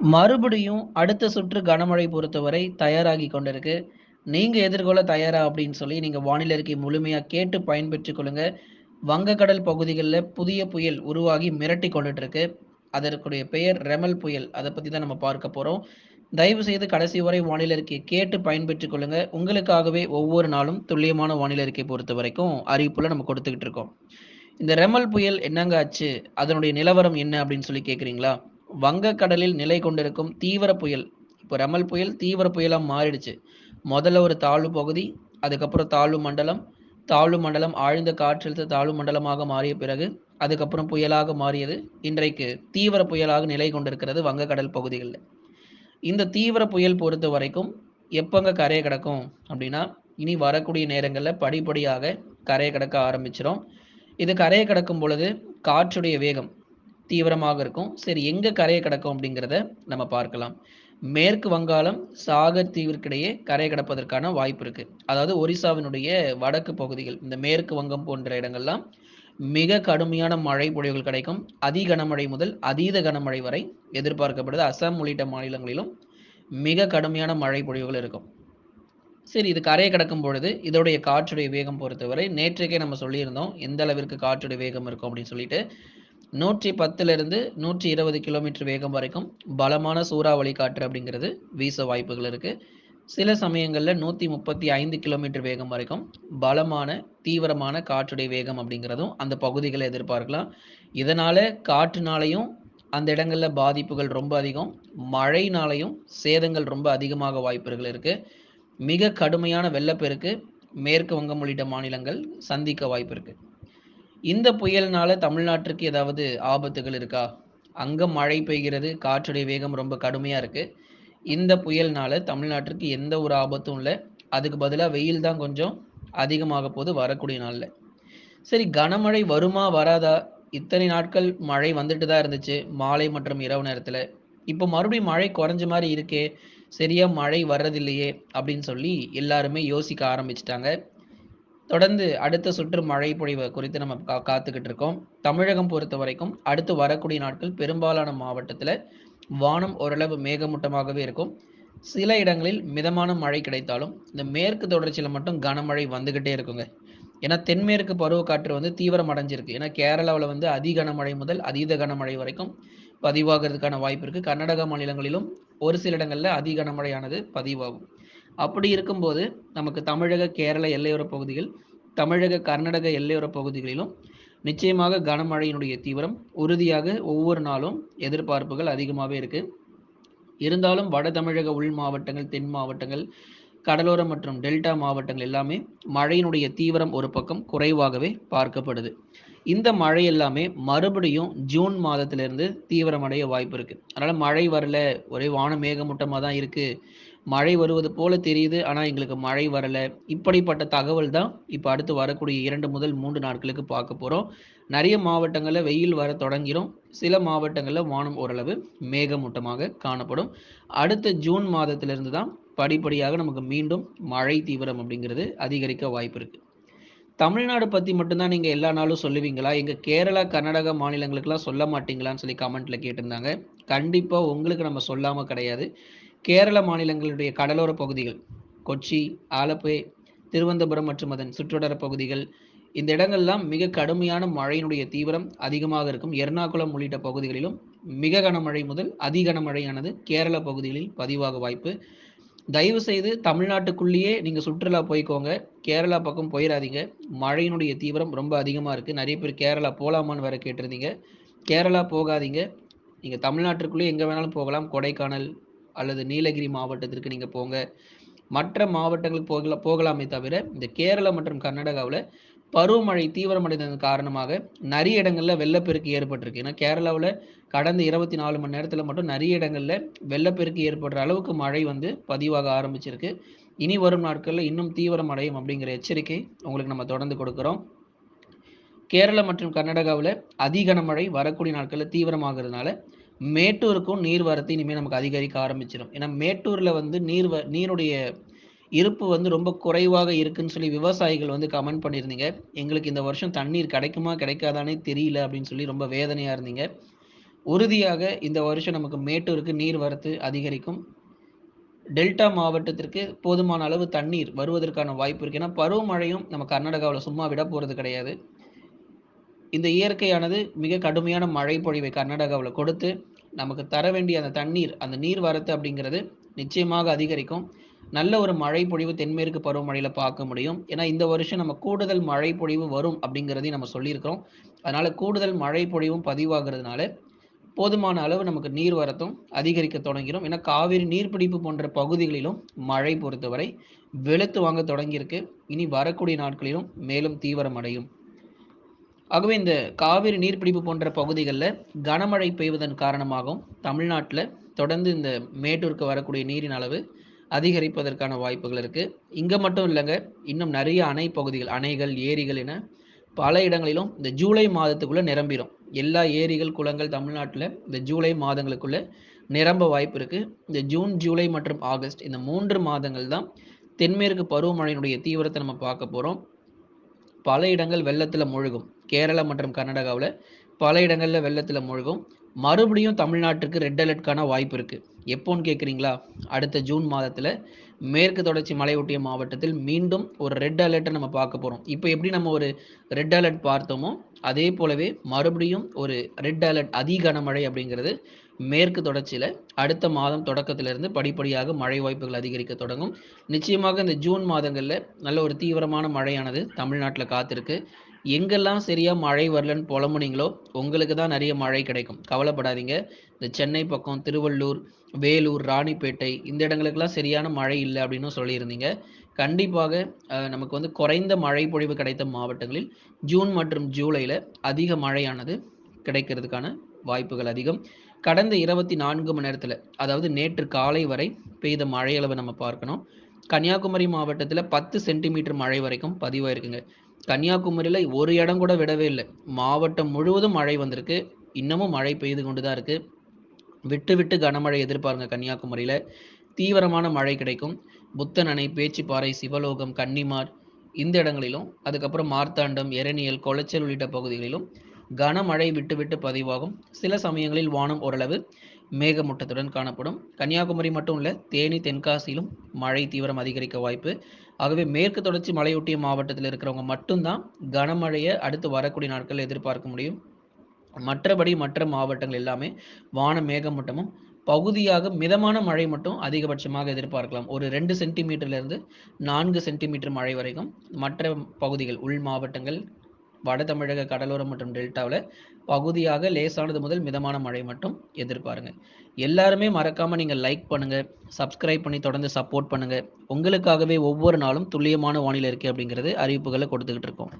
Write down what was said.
மறுபடியும் அடுத்த சுற்று கனமழை பொறுத்தவரை தயாராகி கொண்டிருக்கு. நீங்க எதிர்கொள்ள தயாரா அப்படின்னு சொல்லி நீங்க வானிலை இருக்கை முழுமையா கேட்டு பயன்பெற்றுக் கொள்ளுங்க. வங்கக்கடல் பகுதிகளில் புதிய புயல் உருவாகி மிரட்டி கொண்டுட்டு இருக்கு. அதற்குடைய பெயர் ரெமல் புயல். அதை பத்தி தான் நம்ம பார்க்க போறோம். தயவு செய்து கடைசி வரை வானிலை அறிக்கையை கேட்டு பயன்பெற்றுக் கொள்ளுங்க. உங்களுக்காகவே ஒவ்வொரு நாளும் துல்லியமான வானிலை அறிக்கை பொறுத்தவரைக்கும் அறிவிப்புல நம்ம கொடுத்துக்கிட்டு இருக்கோம். இந்த ரெமல் புயல் என்னங்க ஆச்சு? அதனுடைய நிலவரம் என்ன அப்படின்னு சொல்லி கேட்குறீங்களா வங்கக்கடலில் நிலை கொண்டிருக்கும் தீவிர புயல். இப்போ ரெமல் புயல் தீவிர புயலாக மாறிடுச்சு. முதல்ல ஒரு தாழ்வு பகுதி, அதுக்கப்புறம் தாழ்வு மண்டலம், தாழ்வு மண்டலம் ஆழ்ந்த காற்றழுத்த தாழ்வு மண்டலமாக மாறிய பிறகு, அதுக்கப்புறம் புயலாக மாறியது. இன்றைக்கு தீவிர புயலாக நிலை கொண்டிருக்கிறது வங்கக்கடல் பகுதிகளில் இந்த தீவிர புயல் பொறுத்த வரைக்கும் எப்பங்க கரையை கடக்கும் அப்படின்னா, இனி வரக்கூடிய நேரங்களில் படிப்படியாக கரையை கடக்க ஆரம்பிச்சிடும் இது கரையை கடக்கும் பொழுது காற்றுடைய வேகம் தீவிரமாக இருக்கும். சரி எங்க கரையை கடக்கும் அப்படிங்கிறத நம்ம பார்க்கலாம். மேற்கு வங்காளம், சாகர் தீவிற்கிடையே கரையை கடப்பதற்கான வாய்ப்பு இருக்கு. அதாவது ஒரிசாவினுடைய வடக்கு பகுதிகள், இந்த மேற்கு வங்கம் போன்ற இடங்கள்லாம் மிக கடுமையான மழை பொழிவுகள் கிடைக்கும். அதி கனமழை முதல் அதீத கனமழை வரை எதிர்பார்க்கப்படுது. அசாம் உள்ளிட்ட மாநிலங்களிலும் மிக கடுமையான மழை பொழிவுகள் இருக்கும். சரி இது கரையை கடக்கும் பொழுது இதோடைய காற்றுடைய வேகம் பொறுத்தவரை நேற்றுக்கே நம்ம சொல்லியிருந்தோம். எந்த அளவிற்கு காற்றுடைய வேகம் இருக்கும் அப்படின்னு சொல்லிட்டு. நூற்றி பத்துலேருந்து நூற்றி இருபது கிலோமீட்டர் வேகம் வரைக்கும் பலமான சூறாவளி காற்று அப்படிங்கிறது வீச வாய்ப்புகள் இருக்குது சில சமயங்களில் நூற்றி முப்பத்தி ஐந்து கிலோமீட்டர் வேகம் வரைக்கும் பலமான, தீவிரமான காற்றுடைய வேகம் அப்படிங்கிறதும் அந்த பகுதிகளை எதிர்பார்க்கலாம். இதனால் காற்றுனாலையும் அந்த இடங்களில் பாதிப்புகள் ரொம்ப அதிகம். மழைனாலையும் சேதங்கள் ரொம்ப அதிகமாக வாய்ப்புகள் இருக்குது மிக கடுமையான வெள்ளப்பெருக்கு மேற்கு வங்கம் உள்ளிட்ட மாநிலங்கள் சந்திக்க வாய்ப்பு இருக்குது இந்த புயல்னால தமிழ்நாட்டிற்கு ஏதாவது ஆபத்துகள் இருக்கா? அங்க மழை பெய்கிறது. காற்றுடைய வேகம் ரொம்ப கடுமையா இருக்கு. இந்த புயல்னால தமிழ்நாட்டிற்கு எந்த ஒரு ஆபத்தும் இல்லை அதுக்கு பதிலாக வெயில் தான் கொஞ்சம் அதிகமாக போகுது வரக்கூடிய நாளில் சரி கனமழை வருமா? வராதா? இத்தனை நாட்கள் மழை வந்துட்டு தான் இருந்துச்சு. மாலை மற்றும் இரவு நேரத்தில் இப்போ மறுபடியும் மழை குறைஞ்ச மாதிரி இருக்கே. சரியா மழை வர்றதில்லையே அப்படின்னு சொல்லி எல்லாருமே யோசிக்க ஆரம்பிச்சிட்டாங்க தொடர்ந்து அடுத்த சுற்று மழை பொழிவு குறித்து நம்ம கா காத்துக்கிட்டு இருக்கோம். தமிழகம் பொறுத்த வரைக்கும் அடுத்து வரக்கூடிய நாட்கள் பெரும்பாலான மாவட்டத்தில் வானம் ஓரளவு மேகமூட்டமாகவே இருக்கும். சில இடங்களில் மிதமான மழை கிடைத்தாலும், இந்த மேற்கு தொடர்ச்சியில் மட்டும் கனமழை வந்துக்கிட்டே இருக்குங்க. ஏன்னா தென்மேற்கு பருவக்காற்று வந்து தீவிரம் அடைஞ்சிருக்கு. ஏன்னா கேரளாவில் வந்து அதி கனமழை முதல் அதீத கனமழை வரைக்கும் பதிவாகிறதுக்கான வாய்ப்பு இருக்குது கர்நாடகா மாநிலங்களிலும் ஒரு சில இடங்களில் அதி கனமழையானது பதிவாகும். அப்படி இருக்கும்போது நமக்கு தமிழக, கேரள எல்லையோர பகுதிகள், தமிழக, கர்நாடக எல்லையோர பகுதிகளிலும் நிச்சயமாக கனமழையினுடைய தீவிரம் உறுதியாக ஒவ்வொரு நாளும் எதிர்பார்ப்புகள் அதிகமாகவே இருக்கு. இருந்தாலும் வட தமிழக உள் மாவட்டங்கள், தென் மாவட்டங்கள், கடலோரம் மற்றும் டெல்டா மாவட்டங்கள் எல்லாமே மழையினுடைய தீவிரம் ஒரு பக்கம் குறைவாகவே பார்க்கப்படுது. இந்த மழை எல்லாமே மறுபடியும் ஜூன் மாதத்திலிருந்து தீவிரமடைய வாய்ப்பு இருக்கு. அதனால் மழை வரல. ஒரே வான மேகமூட்டமாக தான் இருக்கு. மழை வருவது போல தெரியுது. ஆனால் எங்களுக்கு மழை வரலை இப்படிப்பட்ட தகவல் தான் இப்போ அடுத்து வரக்கூடிய இரண்டு முதல் மூன்று நாட்களுக்கு பார்க்க போகிறோம் நிறைய மாவட்டங்களில் வெயில் வர தொடங்கிடும் சில மாவட்டங்களில் வானம் ஓரளவு மேகமூட்டமாக காணப்படும். அடுத்த ஜூன் மாதத்திலிருந்து தான் படிப்படியாக நமக்கு மீண்டும் மழை தீவிரம் அப்படிங்கிறது அதிகரிக்க வாய்ப்பு இருக்குது தமிழ்நாடு பற்றி மட்டும்தான் நீங்கள் எல்லா நாளும் சொல்லுவீங்களா? எங்கள் கேரளா, கர்நாடகா மாநிலங்களுக்கெல்லாம் சொல்ல மாட்டீங்களான்னு சொல்லி கமெண்ட்டில் கேட்டிருந்தாங்க. கண்டிப்பாக உங்களுக்கு நம்ம சொல்லாமல் கிடையாது. கேரள மாநிலங்களுடைய கடலோர பகுதிகள், கொச்சி, ஆலப்புழை, திருவனந்தபுரம் மற்றும் அதன் சுற்றுவட்டார பகுதிகள், இந்த இடங்கள்லாம் மிக கடுமையான மழையினுடைய தீவிரம் அதிகமாக இருக்கும். எர்ணாகுளம் உள்ளிட்ட பகுதிகளிலும் மிக கனமழை முதல் அதி கனமழையானது கேரள பகுதிகளில் பதிவாக வாய்ப்பு. தயவு செய்து தமிழ்நாட்டுக்குள்ளேயே நீங்கள் சுற்றுலா போய்க்கோங்க. கேரளா பக்கம் போயிடாதீங்க மழையினுடைய தீவிரம் ரொம்ப அதிகமாக இருக்குது நிறைய பேர் கேரளா போகலாமான்னு வேற கேட்டிருந்தீங்க. கேரளா போகாதீங்க. நீங்கள் தமிழ்நாட்டிற்குள்ளே எங்கே வேணாலும் போகலாம். கொடைக்கானல் அல்லது நீலகிரி மாவட்டத்திற்கு நீங்கள் போங்க. மற்ற மாவட்டங்களுக்கு போகல போகலாமே தவிர, இந்த கேரளா மற்றும் கர்நாடகாவில் பருவமழை தீவிரமடைந்ததன் காரணமாக நிறைய இடங்களில் வெள்ளப்பெருக்கு ஏற்பட்டிருக்கு. ஏன்னா கேரளாவில் கடந்த 24 மணி நேரத்தில் மட்டும் நிறைய இடங்களில் வெள்ளப்பெருக்கு ஏற்படுற அளவுக்கு மழை வந்து பதிவாக ஆரம்பிச்சிருக்கு. இனி வரும் நாட்களில் இன்னும் தீவிரம் அடையும் அப்படிங்கிற எச்சரிக்கை உங்களுக்கு நம்ம தொடர்ந்து கொடுக்குறோம் கேரளா மற்றும் கர்நாடகாவில் அதிகன மழை வரக்கூடிய நாட்களில் தீவிரமாகிறதுனால மேட்டூருக்கும் நீர்வரத்து இனிமேல் நமக்கு அதிகரிக்க ஆரம்பிச்சிடும் ஏன்னா மேட்டூரில் வந்து நீர் வ நீருடைய இருப்பு வந்து ரொம்ப குறைவாக இருக்குன்னு சொல்லி விவசாயிகள் வந்து கமெண்ட் பண்ணியிருந்தீங்க. எங்களுக்கு இந்த வருஷம் தண்ணீர் கிடைக்குமா, கிடைக்காதானே தெரியல அப்படின்னு சொல்லி ரொம்ப வேதனையாக இருந்தீங்க. உறுதியாக இந்த வருஷம் நமக்கு மேட்டூருக்கு நீர் வரத்து அதிகரிக்கும் டெல்டா மாவட்டத்திற்கு போதுமான அளவு தண்ணீர் வருவதற்கான வாய்ப்பு இருக்குது ஏன்னா பருவமழையும் நம்ம கர்நாடகாவில் சும்மா விட போகிறது கிடையாது இந்த இயற்கையானது மிக கடுமையான மழை பொழிவை கர்நாடகாவில் கொடுத்து நமக்கு தர வேண்டிய அந்த தண்ணீர் அந்த நீர் வரத்து அப்படிங்கிறது நிச்சயமாக அதிகரிக்கும். நல்ல ஒரு மழை பொழிவு தென்மேற்கு பருவமழையில் பார்க்க முடியும். ஏன்னா இந்த வருஷம் நம்ம கூடுதல் மழை பொழிவு வரும் அப்படிங்கிறதையும் நம்ம சொல்லியிருக்கிறோம். அதனால் கூடுதல் மழை பொழிவும் பதிவாகிறதுனால போதுமான அளவு நமக்கு நீர் வரத்தும் அதிகரிக்க தொடங்கிடும் ஏன்னா காவிரி நீர்பிடிப்பு போன்ற பகுதிகளிலும் மழை பொறுத்தவரை வெளுத்து வாங்க தொடங்கியிருக்கு. இனி வரக்கூடிய நாட்களிலும் மேலும் தீவிரம் அடையும் ஆகவே இந்த காவிரி நீர்பிடிப்பு போன்ற பகுதிகளில் கனமழை பெய்வதன் காரணமாகவும் தமிழ்நாட்டில் தொடர்ந்து இந்த மேட்டூருக்கு வரக்கூடிய நீரின் அளவு அதிகரிப்பதற்கான வாய்ப்புகள் இருக்குது இங்கே மட்டும் இல்லைங்க இன்னும் நிறைய அணை பகுதிகள் அணைகள் ஏரிகள் என பல இடங்களிலும் இந்த ஜூலை மாதத்துக்குள்ளே நிரம்பிடும் எல்லா ஏரிகள் குளங்கள் தமிழ்நாட்டில் இந்த ஜூலை மாதங்களுக்குள்ளே நிரம்ப வாய்ப்பு இருக்குது இந்த ஜூன் ஜூலை மற்றும் ஆகஸ்ட் இந்த மூன்று மாதங்கள் தான் தென்மேற்கு பருவமழையினுடைய தீவிரத்தை நம்ம பார்க்க போகிறோம் பல இடங்கள் வெள்ளத்தில் மூழ்கும். கேரளா மற்றும் கர்நாடகாவில் பல இடங்களில் வெள்ளத்தில் மூழ்கும். மறுபடியும் தமிழ்நாட்டுக்கு ரெட் அலர்ட்கான வாய்ப்பு இருக்குது எப்போன்னு கேட்குறீங்களா அடுத்த ஜூன் மாதத்தில் மேற்கு தொடர்ச்சி மலையொட்டிய மாவட்டத்தில் மீண்டும் ஒரு ரெட் அலர்ட்டை நம்ம பார்க்க போகிறோம் இப்போ எப்படி நம்ம ஒரு ரெட் அலர்ட் பார்த்தோமோ அதே போலவே மறுபடியும் ஒரு ரெட் அலர்ட் அதிகன மழை அப்படிங்கிறது மேற்கு தொடர்ச்சியில் அடுத்த மாதம் தொடக்கத்திலிருந்து படிப்படியாக மழை வாய்ப்புகள் அதிகரிக்க தொடங்கும். நிச்சயமாக இந்த ஜூன் மாதங்களில் நல்ல ஒரு தீவிரமான மழையானது தமிழ்நாட்டில் காத்திருக்கு. எங்கெல்லாம் சரியாக மழை வரலன்னு புலம்புனீங்களோ உங்களுக்கு தான் நிறைய மழை கிடைக்கும். கவலைப்படாதீங்க. இந்த சென்னை பக்கம் திருவள்ளூர் வேலூர் ராணிப்பேட்டை இந்த இடங்களுக்கெல்லாம் சரியான மழை இல்லை அப்படின்னு சொல்லியிருந்தீங்க. கண்டிப்பாக நமக்கு வந்து குறைந்த மழை பொழிவு கிடைத்த மாவட்டங்களில் ஜூன் மற்றும் ஜூலையில் அதிக மழையானது கிடைக்கிறதுக்கான வாய்ப்புகள் அதிகம். கடந்த இருபத்தி நான்கு மணி நேரத்தில் அதாவது நேற்று காலை வரை பெய்த மழையளவை நம்ம பார்க்கணும். கன்னியாகுமரி மாவட்டத்தில் பத்து சென்டிமீட்டர் மழை வரைக்கும் பதிவாயிருக்குங்க. கன்னியாகுமரியில் ஒரு இடம் கூட விடவே இல்லை. மாவட்டம் முழுவதும் மழை வந்திருக்கு. இன்னமும் மழை பெய்து கொண்டு தான் இருக்குது விட்டு விட்டு கனமழை எதிர்பாருங்க கன்னியாகுமரியில். தீவிரமான மழை கிடைக்கும். புத்தன் அணை பேச்சிப்பாறை சிவலோகம் கன்னிமார் இந்த இடங்களிலும் அதுக்கப்புறம் மார்த்தாண்டம் எரணியல் கொளச்சல் உள்ளிட்ட பகுதிகளிலும் கனமழை விட்டுவிட்டு பதிவாகும். சில சமயங்களில் வானம் ஓரளவு மேகமூட்டத்துடன் காணப்படும். கன்னியாகுமரி மட்டும் இல்லை தேனி தென்காசியிலும் மழை தீவிரம் அதிகரிக்க வாய்ப்பு. ஆகவே மேற்கு தொடர்ச்சி மலையொட்டிய மாவட்டத்தில் இருக்கிறவங்க மட்டும்தான் கனமழையை அடுத்து வரக்கூடிய நாட்கள் எதிர்பார்க்க முடியும். மற்றபடி மற்ற மாவட்டங்கள் எல்லாமே வான மேகமூட்டமும் பகுதியாக மிதமான மழை மட்டும் அதிகபட்சமாக எதிர்பார்க்கலாம். ஒரு ரெண்டு சென்டிமீட்டர்லேருந்து நான்கு சென்டிமீட்டர் மழை வரைக்கும் மற்ற பகுதிகள் உள் மாவட்டங்கள் வட தமிழக கடலோரம் மற்றும் டெல்டாவில் பகுதியாக லேசானது முதல் மிதமான மழை மட்டும் எதிர்பாருங்க. எல்லாருமே மறக்காமல் நீங்கள் லைக் பண்ணுங்கள் சப்ஸ்கிரைப் பண்ணி தொடர்ந்து சப்போர்ட் பண்ணுங்கள் உங்களுக்காகவே ஒவ்வொரு நாளும் துல்லியமான வானிலை இருக்குது அப்படிங்கிறது அறிவிப்புகளை கொடுத்துக்கிட்டு இருக்கோம்.